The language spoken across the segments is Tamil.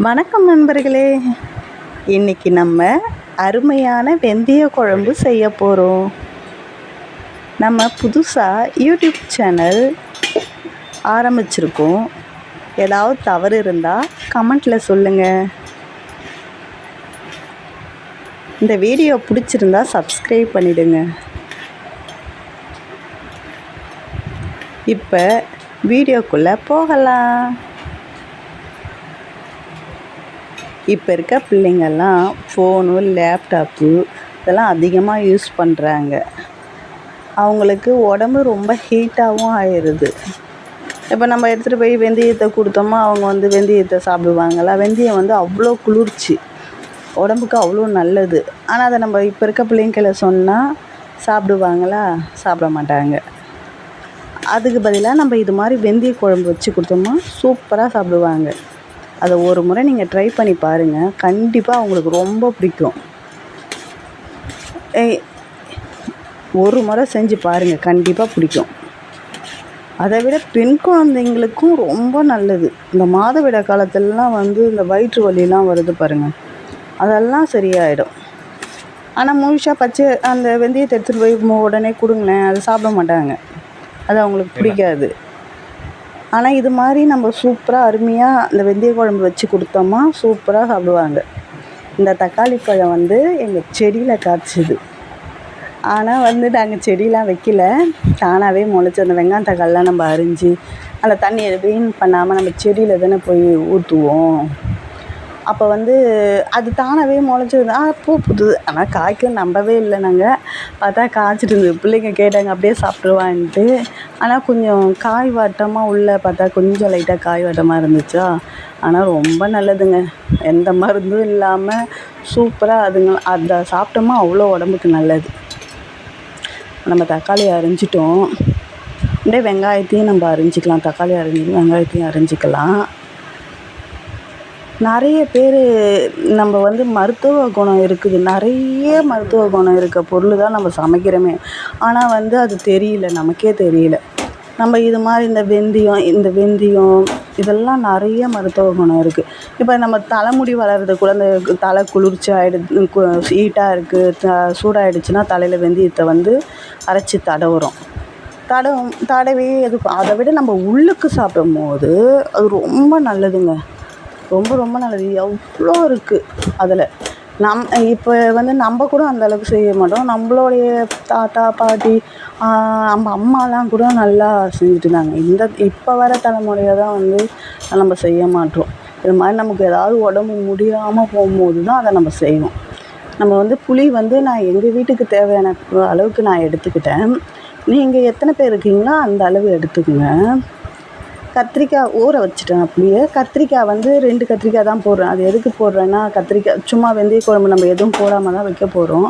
வணக்கம் நண்பர்களே. இன்னைக்கு நம்ம அருமையான வெந்தய குழம்பு செய்ய போகிறோம் நம்ம புதுசாக யூடியூப் சேனல் ஆரம்பிச்சிருக்கோம். ஏதாவது தவறு இருந்தால் கமெண்ட்டில் சொல்லுங்கள் இந்த வீடியோ பிடிச்சிருந்தா சப்ஸ்கிரைப் பண்ணிடுங்க. இப்போ வீடியோக்குள்ளே போகலாம். இப்போ இருக்க பிள்ளைங்கள்லாம் ஃபோனு லேப்டாப்பு இதெல்லாம் அதிகமாக யூஸ் பண்ணுறாங்க. அவங்களுக்கு உடம்பு ரொம்ப ஹீட்டாகவும் ஆயிடுது. இப்போ நம்ம எடுத்துகிட்டு போய் வெந்தயத்தை கொடுத்தோமா அவங்க வந்து வெந்தயத்தை சாப்பிடுவாங்களா? வெந்தயம் வந்து அவ்வளோ குளிர்ச்சி. உடம்புக்கு அவ்வளோ நல்லது. ஆனால் அதை நம்ம இப்போ இருக்க பிள்ளைங்களை சொன்னால் சாப்பிடுவாங்களா? சாப்பிட மாட்டாங்க. அதுக்கு பதிலாக நம்ம இது மாதிரி வெந்தய குழம்பு வச்சு கொடுத்தோம்னா சூப்பராக சாப்பிடுவாங்க. அதை ஒரு முறை நீங்கள் ட்ரை பண்ணி பாருங்கள் கண்டிப்பாக அவங்களுக்கு ரொம்ப பிடிக்கும். ஒரு முறை செஞ்சு பாருங்கள் கண்டிப்பாக பிடிக்கும். அதை விட பெண் குழந்தைங்களுக்கும் ரொம்ப நல்லது. இந்த மாதவிட காலத்துலலாம் வந்து இந்த வயிற்று வலிலாம் வருது பாருங்கள் அதெல்லாம் சரியாயிடும். ஆனால் முழுசாக பச்சை அந்த வெந்தயத்தை எடுத்துகிட்டு போய் உடனே கொடுங்களேன். அதை சாப்பிட மாட்டாங்க. அது அவங்களுக்கு பிடிக்காது. ஆனால் இது மாதிரி நம்ம சூப்பராக அருமையாக இந்த வெந்தய குழம்பு வச்சு கொடுத்தோமா சூப்பராக சாப்பிடுவாங்க. இந்த தக்காளி பழம் வந்து எங்கள் செடியில் காய்ச்சிது. ஆனால் வந்து நாங்கள் செடியெலாம் வைக்கல. தானாகவே முளைச்சி அந்த வெங்காயம் தக்காளிலாம் நம்ம அரிஞ்சு அந்த தண்ணியை வீண் பண்ணாமல் நம்ம செடியில் தானே போய் ஊற்றுவோம் அப்போ வந்து அது தானாகவே முளைச்சது ஆ பூ பூத்துது ஆனால் காய்க்கும் நம்பவே இல்லை நாங்கள் பார்த்தா காய்ச்சிட்டு இருந்தது. பிள்ளைங்க கேட்டாங்க அப்படியே சாப்பிட்ருவான்ட்டு ஆனால் கொஞ்சம் காய் வாட்டமாக உள்ளே பார்த்தா கொஞ்சம் லைட்டாக காய் வாட்டமாக இருந்துச்சா? ஆனால் ரொம்ப நல்லதுங்க. எந்த மருந்தும் இல்லாமல் சூப்பராக அதுங்க அதை சாப்பிட்டோமா அவ்வளோ உடம்புக்கு நல்லது. நம்ம தக்காளி அரிஞ்சிட்டோம். அப்படியே வெங்காயத்தையும் நம்ம அரிஞ்சிக்கலாம். தக்காளி அரிஞ்சு வெங்காயத்தையும் அரிஞ்சிக்கலாம். நிறைய பேர் நம்ம வந்து மருத்துவ குணம் இருக்குது. நிறைய மருத்துவ குணம் இருக்க பொருள் தான் நம்ம சமைக்கிறோமே. ஆனால் வந்து அது தெரியல. நமக்கே தெரியல. நம்ம இது மாதிரி இந்த வெந்தயம் இந்த வெந்தயம் இதெல்லாம் நிறைய மருத்துவ குணம் இருக்குது இப்போ நம்ம தலைமுடி வளர்றது கூட அந்த தலை குளிர்ச்சி ஹீட்டாக இருக்குது த தலையில் வெந்தயத்தை வந்து அரைச்சி தடவுறோம். தடவும் தடவே அது அதை விட நம்ம உள்ளுக்கு சாப்பிடும் போது அது ரொம்ப நல்லதுங்க. ரொம்ப ரொம்ப நல்லது. எவ்வளோ இருக்குது அதில். நம் இப்போ வந்து நம்ம கூட அந்த அளவுக்கு செய்ய மாட்டோம். நம்மளுடைய தாத்தா பாட்டி நம்ம அம்மாலாம் கூட நல்லா செஞ்சுட்டு இருந்தாங்க. இந்த இப்போ வர தலைமுறையை தான் வந்து நம்ம செய்ய மாட்டோம். இது மாதிரி நமக்கு ஏதாவது உடம்பு முடியாமல் போகும்போது தான் அதை நம்ம செய்வோம் நம்ம வந்து புளி வந்து நான் எங்கள் வீட்டுக்கு தேவையான அளவுக்கு நான் எடுத்துக்கிட்டேன். நீங்கள் எத்தனை பேர் இருக்கீங்களோ அந்த அளவு எடுத்துக்கோங்க. கத்திரிக்காய் ஊற வச்சுட்டேன் அப்படியே. கத்திரிக்காய் வந்து ரெண்டு கத்திரிக்காய் தான் போடுறேன். அது எதுக்கு போடுறேன்னா கத்திரிக்காய் சும்மா வெந்தய குழம்பு நம்ம எதுவும் போடாமல் தான் வைக்க போகிறோம்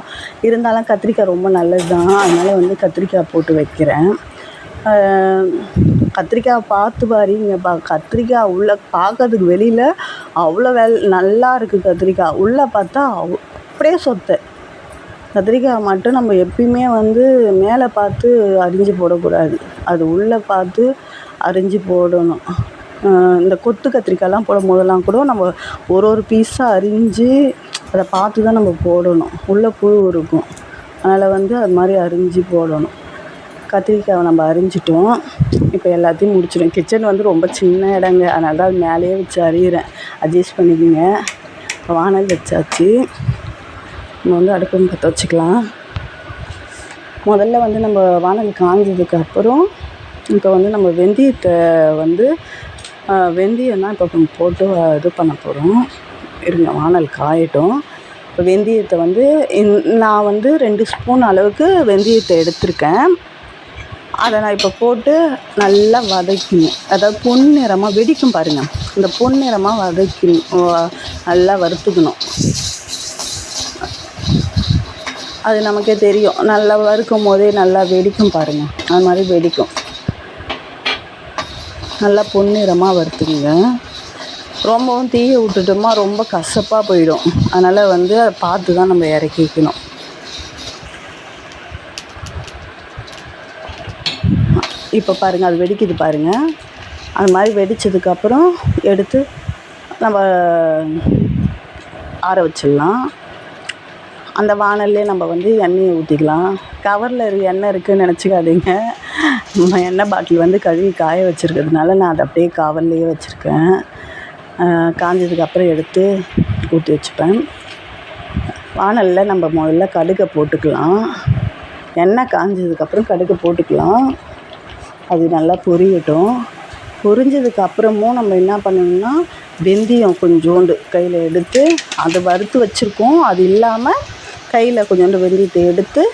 இருந்தாலும் கத்திரிக்காய் ரொம்ப நல்லது தான். அதனால் வந்து கத்திரிக்காய் போட்டு வைக்கிறேன். கத்திரிக்காய் பார்த்து பாருங்க பா கத்திரிக்காய் உள்ளே பார்க்கறதுக்கு வெளியில் அவ்வளோ வெல் நல்லா இருக்குது கத்திரிக்காய். உள்ளே பார்த்தா அப்படியே சொத்தை. கத்திரிக்காய் மட்டும் நம்ம எப்பயுமே வந்து மேலே பார்த்து அரிஞ்சு போடக்கூடாது. அது உள்ளே பார்த்து அரிஞ்சு போடணும். இந்த கொத்து கத்திரிக்காய்லாம் போடும் போதெல்லாம் கூட நம்ம ஒரு ஒரு பீஸாக அரிஞ்சு அதை பார்த்து தான் நம்ம போடணும். உள்ளே புழு இருக்கும். அதனால் வந்து அது மாதிரி அரிஞ்சு போடணும். கத்திரிக்காயை நம்ம அரிஞ்சிட்டோம். இப்போ எல்லாத்தையும் முடிச்சிடும் கிச்சன் வந்து ரொம்ப சின்ன இடங்க. அதனால தான் அது மேலேயே வச்சு அறியிறேன் அட்ஜஸ்ட் பண்ணிக்கோங்க. வானல் வச்சாச்சு. நம்ம வந்து அடுப்பு பற்ற வச்சுக்கலாம். முதல்ல வந்து நம்ம வானல் காஞ்சதுக்கு அப்புறம் இப்போ வந்து நம்ம வெந்தயத்தை வந்து வெந்தயம் தான் இப்போ போட்டு இது பண்ண போகிறோம் இருங்க வானல் காயட்டும். இப்போ வெந்தயத்தை வந்து இந்- நான் வந்து ரெண்டு ஸ்பூன் அளவுக்கு வெந்தயத்தை எடுத்திருக்கேன். அதை நான் இப்போ போட்டு நல்லா வதக்கணும். அதாவது பொன்னிறமாக வெடிக்கும் பாருங்கள் இந்த பொன்னிறமாக வதக்கணும். நல்லா வறுத்துக்கணும். அது நமக்கே தெரியும். நல்லா வறுக்கும் போதே நல்லா வெடிக்கும் பாருங்கள் அது மாதிரி வெடிக்கும். நல்லா பொன்னிறமாக வறுத்துக்குங்க ரொம்பவும் தீயை விட்டுட்டோமா ரொம்ப கசப்பாக போயிடும். அதனால் வந்து அதை பார்த்து தான் நம்ம இறக்கிக்கணும் இப்போ பாருங்கள் அது வெடிக்குது பாருங்கள் அது மாதிரி வெடித்ததுக்கப்புறம் எடுத்து நம்ம ஆற வச்சிடலாம். அந்த வானல்லே நம்ம வந்து எண்ணெயை ஊற்றிக்கலாம் கவரில் இரு எண்ணெய் இருக்குதுன்னு நினச்சிக்காதீங்க. எண்ணெய் பாட்டில் வந்து கழுவி காய வச்சுருக்கிறதுனால நான் அதை அப்படியே காவல்லையே வச்சுருக்கேன். காஞ்சதுக்கப்புறம் எடுத்து ஊற்றி வச்சுப்பேன். வானலில் நம்ம முதல்ல கடுகை போட்டுக்கலாம். எண்ணெய் காஞ்சதுக்கப்புறம் கடுகு போட்டுக்கலாம். அது நல்லா பொரியட்டும். பொரிஞ்சதுக்கு அப்புறமும் நம்ம என்ன பண்ணணும்னா வெந்தயம் கொஞ்சோண்டு கையில் எடுத்து அதை வறுத்து வச்சுருக்கோம். அது இல்லாமல் கையில் கொஞ்சோண்டு வெந்தயத்தை எடுத்து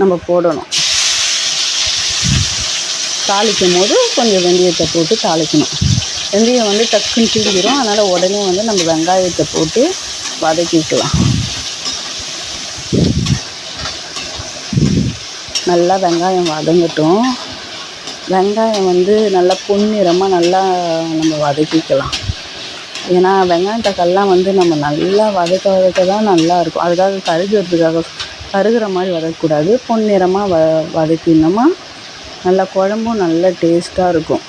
நம்ம போடணும். தாளிக்கும் போது கொஞ்சம் வெந்தயத்தை போட்டு தாளிக்கணும். வெந்தயம் வந்து டக்குன்னு தீஞ்சிடும் அதனால் உடனே வந்து நம்ம வெங்காயத்தை போட்டு வதக்கிக்கலாம் நல்லா வெங்காயம் வதங்கட்டும். வெங்காயம் வந்து நல்லா பொன்னிறமாக நல்லா நம்ம வதக்கிக்கலாம். ஏன்னா வெங்காயம் தக்காளிலாம் வந்து நம்ம நல்லா வதக்க வதக்க தான் நல்லாயிருக்கும் அதுக்காக கருகிறதுக்காக கருகிற மாதிரி வதக்கக்கூடாது. பொன்னிறமாக வ வதக்கினோமா நல்லா குழம்பும் நல்லா டேஸ்ட்டாக இருக்கும்.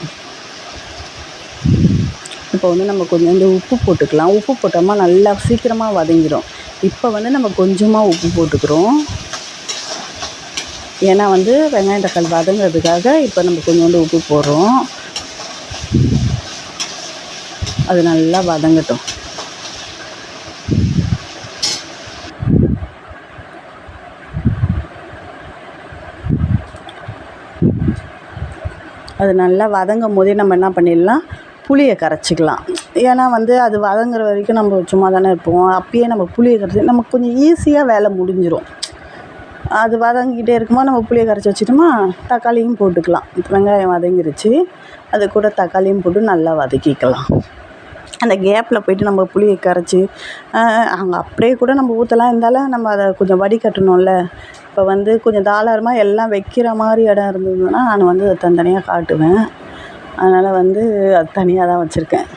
இப்போ வந்து நம்ம கொஞ்சோண்டு உப்பு போட்டுக்கலாம். உப்பு போட்டோமா நல்லா சீக்கிரமாக வதங்கிடும் இப்போ வந்து நம்ம கொஞ்சமாக உப்பு போட்டுக்கிறோம். ஏன்னா வந்து வெங்காயம் தக்காளி வதங்கிறதுக்காக இப்போ நம்ம கொஞ்சோண்டு உப்பு போடுறோம். அது நல்லா வதங்கட்டும். அது நல்லா வதங்கும் போதே நம்ம என்ன பண்ணிடலாம்? புளியை கரைச்சிக்கலாம். ஏன்னா வந்து அது வதங்குற வரைக்கும் நம்ம சும்மா தானே இருப்போம். அப்பயே நம்ம புளியை கரைச்சி நமக்கு கொஞ்சம் ஈஸியாக வேலை முடிஞ்சிடும் அது வதங்கிட்டே இருக்கும்போது நம்ம புளியை கரைச்சி வச்சிட்டோமா தக்காளியும் போட்டுக்கலாம். வெங்காயம் வதங்கிருச்சு. அது கூட தக்காளியும் போட்டு நல்லா வதக்கிக்கலாம். அந்த கேப்பில் போய்ட்டு நம்ம புளியை கரைச்சி அங்கே அப்படியே கூட நம்ம ஊற்றலாம் இருந்தாலும் நம்ம அதை கொஞ்சம் வடிகட்டணும்ல. இப்போ வந்து கொஞ்சம் தாராளமாக எல்லாம் வைக்கிற மாதிரி இடம் இருந்ததுன்னா நான் வந்து அதை தனித்தனியாக காட்டுவேன். அதனால் வந்து அது தனியாக தான் வச்சுருக்கேன்.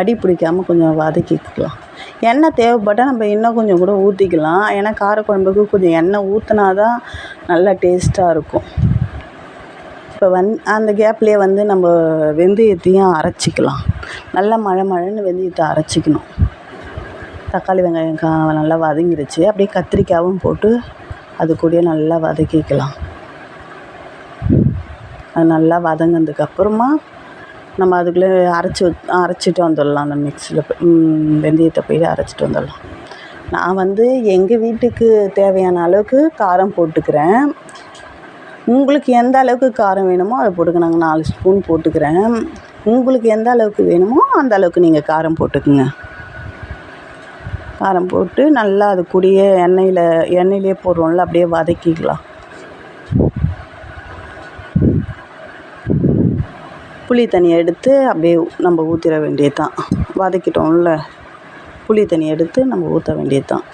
அடி பிடிக்காமல் கொஞ்சம் வதக்கிக்கலாம். எண்ணெய் தேவைப்பட்டால் நம்ம இன்னும் கொஞ்சம் கூட ஊற்றிக்கலாம் ஏன்னா காரக்குழம்புக்கு கொஞ்சம் எண்ணெய் ஊற்றினா தான் நல்லா டேஸ்ட்டாக இருக்கும். இப்போ வந் அந்த கேப்லேயே வந்து நம்ம வெந்தயத்தையும் அரைச்சிக்கலாம். நல்லா மழை மழைன்னு வெந்தயத்தை அரைச்சிக்கணும். தக்காளி வெங்காயம் கா நல்லா வதங்கிருச்சு. அப்படியே கத்திரிக்காயும் போட்டு அது கூடயே நல்லா வதக்கிக்கலாம். அது நல்லா வதங்கினதுக்கப்புறமா நம்ம அதுக்குள்ளே அரைச்சி அரைச்சிட்டு வந்துடலாம். அந்த மிக்ஸியில் வெந்தயத்தை போய் அரைச்சிட்டு வந்துடலாம். நான் வந்து எங்கள் வீட்டுக்கு தேவையான அளவுக்கு காரம் போட்டுக்கிறேன். உங்களுக்கு எந்த அளவுக்கு காரம் வேணுமோ அதை போட்டுக்க நாங்கள் நாலு ஸ்பூன் போட்டுக்கிறேன். உங்களுக்கு எந்த அளவுக்கு வேணுமோ அந்த அளவுக்கு நீங்கள் காரம் போட்டுக்குங்க. காரம் போட்டு நல்லா அது கூடயே எண்ணெயில் எண்ணெயிலே போடுறோம்ல அப்படியே வதக்கிக்கலாம். புளி தண்ணியை எடுத்து அப்படியே நம்ம ஊற்றிட வேண்டியது தான் வதக்கிட்டோம்ல புளி தண்ணி எடுத்து நம்ம ஊற்ற வேண்டியது தான்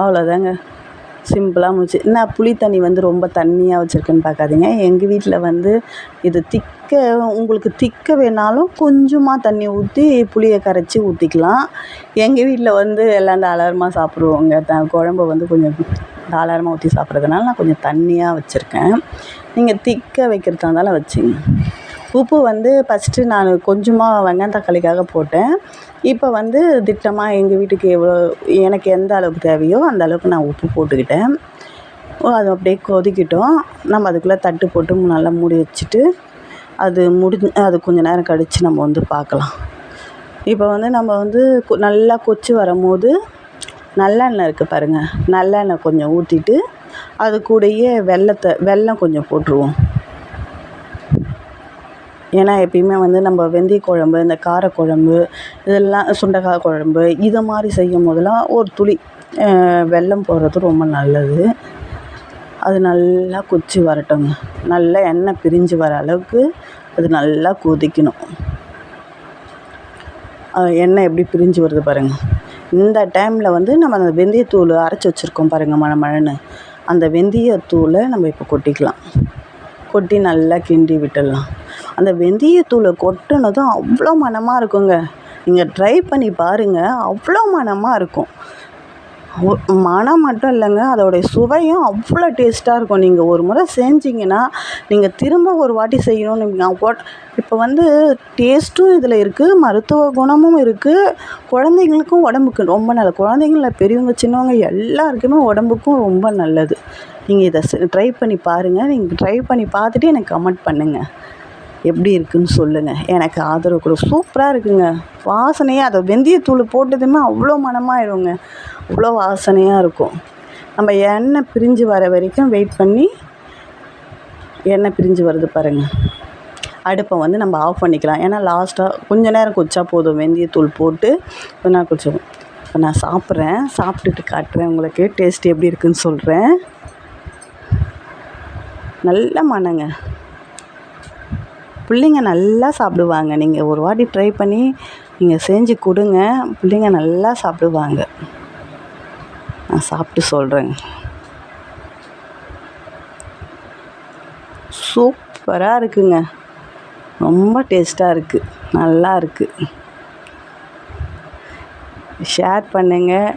அவ்வளோதாங்க சிம்பிளாக முடிச்சு என்ன புளி தண்ணி வந்து ரொம்ப தண்ணியாக வச்சுருக்கேன்னு பார்க்காதீங்க. எங்கள் வீட்டில் வந்து இது திக் திக்க உங்களுக்கு திக்க வேணாலும் கொஞ்சமாக தண்ணி ஊற்றி புளியை கரைச்சி ஊற்றிக்கலாம் எங்கள் வீட்டில் வந்து எல்லாம் தாராளமாக சாப்பிடுவோங்க. த குழம்ப வந்து கொஞ்சம் தாராளமாக ஊற்றி சாப்பிட்றதுனால நான் கொஞ்சம் தண்ணியாக வச்சுருக்கேன். நீங்கள் திக்க வைக்கிறதா இருந்தாலும் வச்சுங்க. உப்பு வந்து ஃபஸ்ட்டு நான் கொஞ்சமாக வெங்காயம் தக்காளிக்காக போட்டேன். இப்போ வந்து திட்டமாக எங்கள் வீட்டுக்கு எவ்வளோ எனக்கு எந்த அளவுக்கு தேவையோ அந்த அளவுக்கு நான் உப்பு போட்டுக்கிட்டேன். அது அப்படியே கொதிக்கிட்டோம். நம்ம அதுக்குள்ளே தட்டு போட்டு நல்லா மூடி வச்சுட்டு அது முடிஞ்சு அது கொஞ்ச நேரம் கழித்து நம்ம வந்து பார்க்கலாம். இப்போ வந்து நம்ம வந்து நல்லா கொச்சி வரும்போது நல்லெண்ணெய் இருக்குது பாருங்கள் நல்லெண்ணெய் கொஞ்சம் ஊற்றிட்டு அது கூடயே வெல்லத்தை வெல்லம் கொஞ்சம் போட்டுருவோம். ஏன்னா எப்பயுமே வந்து நம்ம வெந்தய குழம்பு இந்த காரக்குழம்பு இதெல்லாம் சுண்டக்காய் குழம்பு இதை மாதிரி செய்யும் போதெல்லாம் ஒரு துளி வெல்லம் போடுறது ரொம்ப நல்லது. அது நல்லா கொச்சி வரட்டுங்க. நல்லா எண்ணெய் பிரிஞ்சு வர அளவுக்கு அது நல்லா கொதிக்கணும். எண்ணெய் எப்படி பிரிஞ்சு வருது பாருங்கள் இந்த டைமில் வந்து நம்ம அந்த வெந்தயத்தூள் அரைச்சி வச்சுருக்கோம் பாருங்கள் மழை மழைன்னு. அந்த வெந்தயத்தூளை நம்ம இப்போ கொட்டிக்கலாம். கொட்டி நல்லா கிண்டி விட்டுடலாம். அந்த வெந்தயத்தூளை கொட்டினதும் அவ்வளோ மணமாக இருக்குங்க. நீங்கள் ட்ரை பண்ணி பாருங்கள் அவ்வளோ மணமாக இருக்கும். மனம் மட்டும் இல்லைங்க. அதோடைய சுவையும் அவ்வளோ டேஸ்ட்டாக இருக்கும். நீங்கள் ஒரு முறை செஞ்சிங்கன்னா நீங்கள் திரும்ப ஒரு வாட்டி செய்யணும்னு போட் இப்போ வந்து டேஸ்ட்டும் இதில் இருக்குது மருத்துவ குணமும் இருக்குது குழந்தைங்களுக்கும் உடம்புக்கு ரொம்ப நல்லது குழந்தைங்கள பெரியவங்க சின்னவங்க எல்லாருக்குமே உடம்புக்கும் ரொம்ப நல்லது. நீங்கள் இதை ட்ரை பண்ணி பாருங்கள் நீங்கள் ட்ரை பண்ணி பார்த்துட்டு எனக்கு கமெண்ட் பண்ணுங்கள் எப்படி இருக்குன்னு சொல்லுங்கள் எனக்கு ஆதரவு கொடு. சூப்பராக இருக்குங்க. வாசனையே அதை வெந்தயத்தூள் போட்டதுமே அவ்வளோ மனமாயிடுங்க. அவ்வளோ வாசனையாக இருக்கும். நம்ம எண்ணெய் பிரிஞ்சு வர வரைக்கும் வெயிட் பண்ணி எண்ணெய் பிரிஞ்சு வருது பாருங்கள் அடுப்பை வந்து நம்ம ஆஃப் பண்ணிக்கலாம். ஏன்னா லாஸ்ட்டாக கொஞ்ச நேரம் கொதிச்சா போதும். வெந்தயத்தூள் போட்டு கொஞ்ச நேரம் கொதிச்சோம் இப்போ நான் சாப்பிட்றேன். சாப்பிட்டுட்டு காட்டுறேன் உங்களுக்கு. டேஸ்ட் எப்படி இருக்குன்னு சொல்கிறேன் நல்ல மணங்க பிள்ளைங்க நல்லா சாப்பிடுவாங்க. நீங்கள் ஒரு வாட்டி ட்ரை பண்ணி நீங்கள் செஞ்சு கொடுங்க. பிள்ளைங்க நல்லா சாப்பிடுவாங்க. நான் சாப்பிட்டு சொல்கிறேங்க சூப்பராக இருக்குங்க. ரொம்ப டேஸ்ட்டாக இருக்குது நல்லா இருக்குது ஷேர் பண்ணுங்கள்